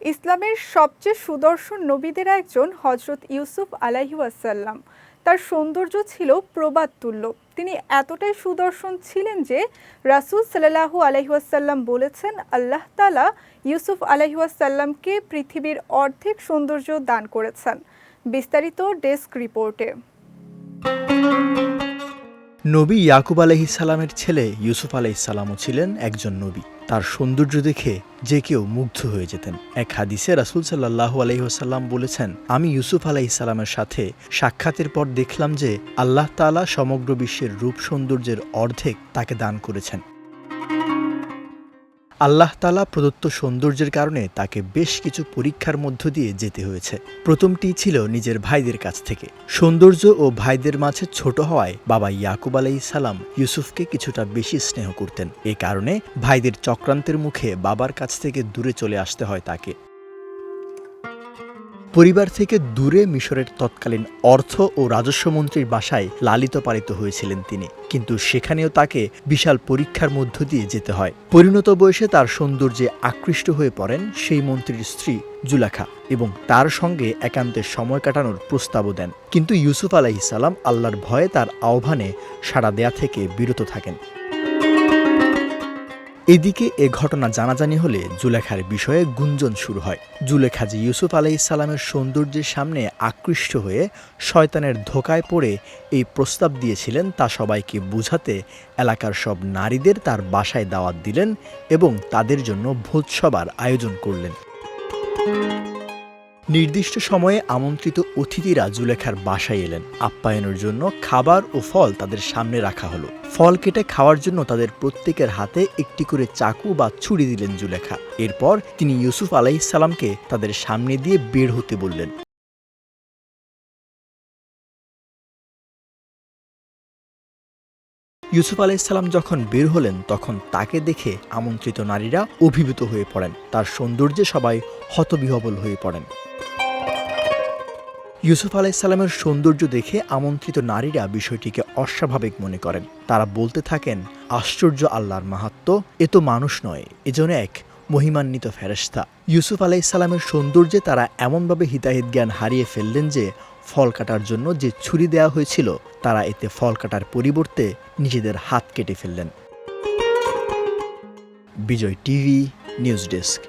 ইসলামের সবচেয়ে সুদর্শন নবীদের একজন হজরত ইউসুফ আলাইহাসাল্লাম তার সৌন্দর্য ছিল প্রবাদ তুল্য। তিনি এতটাই সুদর্শন ছিলেন যে রাসূল সাল্লাহু আলাইহাসাল্লাম বলেছেন, আল্লাহ তালা ইউসুফ আলাইহাসাল্লামকে পৃথিবীর অর্ধেক সৌন্দর্য দান করেছেন। বিস্তারিত ডেস্ক রিপোর্টে। নবী ইয়াকুব আলহিসাল্লামের ছেলে ইউসুফ আলাইসাল্লামও ছিলেন একজন নবী। তার সৌন্দর্য দেখে যে কেউ মুগ্ধ হয়ে যেতেন। এক হাদিসে রাসুল সাল্লাহ আলহিহাসাল্লাম বলেছেন, আমি ইউসুফ আলাইসাল্লামের সাথে সাক্ষাতের পর দেখলাম যে আল্লাহ তালা সমগ্র বিশ্বের রূপ সৌন্দর্যের অর্ধেক তাকে দান করেছেন। আল্লাহ তালা প্রদত্ত সৌন্দর্যের কারণে তাকে বেশ কিছু পরীক্ষার মধ্য দিয়ে যেতে হয়েছে। প্রথমটি ছিল নিজের ভাইদের কাছ থেকে। সৌন্দর্য ও ভাইদের মাঝে ছোট হওয়ায় বাবা ইয়াকুব আলাই সালাম ইউসুফকে কিছুটা বেশি স্নেহ করতেন। এ কারণে ভাইদের চক্রান্তের মুখে বাবার কাছ থেকে দূরে চলে আসতে হয় তাকে। পরিবার থেকে দূরে মিশরের তৎকালীন অর্থ ও রাজস্ব মন্ত্রীর বাসায় লালিত পালিত হয়েছিলেন তিনি। কিন্তু সেখানেও তাকে বিশাল পরীক্ষার মধ্য দিয়ে যেতে হয়। পরিণত বয়সে তার সৌন্দর্যে আকৃষ্ট হয়ে পড়েন সেই মন্ত্রীর স্ত্রী জুলাখা এবং তার সঙ্গে একান্তে সময় কাটানোর প্রস্তাবও দেন। কিন্তু ইউসুফ আলাইসাল্লাম আল্লাহর ভয়ে তার আহ্বানে সাড়া দেয়া থেকে বিরত থাকেন। এদিকে এ ঘটনা জানাজানি হলে জুলেখার বিষয়ে গুঞ্জন শুরু হয়। জুলেখা যে ইউসুফ আলাইসাল্লামের সৌন্দর্যের সামনে আকৃষ্ট হয়ে শয়তানের ধোকায় পড়ে এই প্রস্তাব দিয়েছিলেন, তা সবাইকে বুঝাতে এলাকার সব নারীদের তার বাসায় দাওয়াত দিলেন এবং তাদের জন্য ভোজসভার আয়োজন করলেন। নির্দিষ্ট সময়ে আমন্ত্রিত অতিথিরা জুলেখার বাসায় এলেন। আপ্যায়নের জন্য খাবার ও ফল তাদের সামনে রাখা হলো। ফল কেটে খাওয়ার জন্য তাদের প্রত্যেকের হাতে একটি করে চাকু বা ছুরি দিলেন জুলেখা। এরপর তিনি ইউসুফ আলাইসাল্লামকে তাদের সামনে দিয়ে বের হতে বললেন। ইউসুফ আলাইসাল্লাম যখন বের হলেন, তখন তাকে দেখে আমন্ত্রিত নারীরা অভিভূত হয়ে পড়েন। তার সৌন্দর্যে সবাই হতবিহবল হয়ে পড়েন। ইউসুফ আলাইসাল্লামের সৌন্দর্য দেখে আমন্ত্রিত নারীরা বিষয়টিকে অস্বাভাবিক মনে করেন। তারা বলতে থাকেন, আশ্চর্য আল্লাহর মাহাত্ম এ তো মানুষ নয় এজন্য এক মহিমান্বিত ফেরেস্তা ইউসুফ আলাইসাল্লামের সৌন্দর্যে তারা এমনভাবে হিতাহিত জ্ঞান হারিয়ে ফেললেন যে, ফল কাটার জন্য যে ছুরি দেওয়া হয়েছিল, তারা এতে ফল কাটার পরিবর্তে নিজেদের হাত কেটে ফেললেন। Bijoy TV, news desk.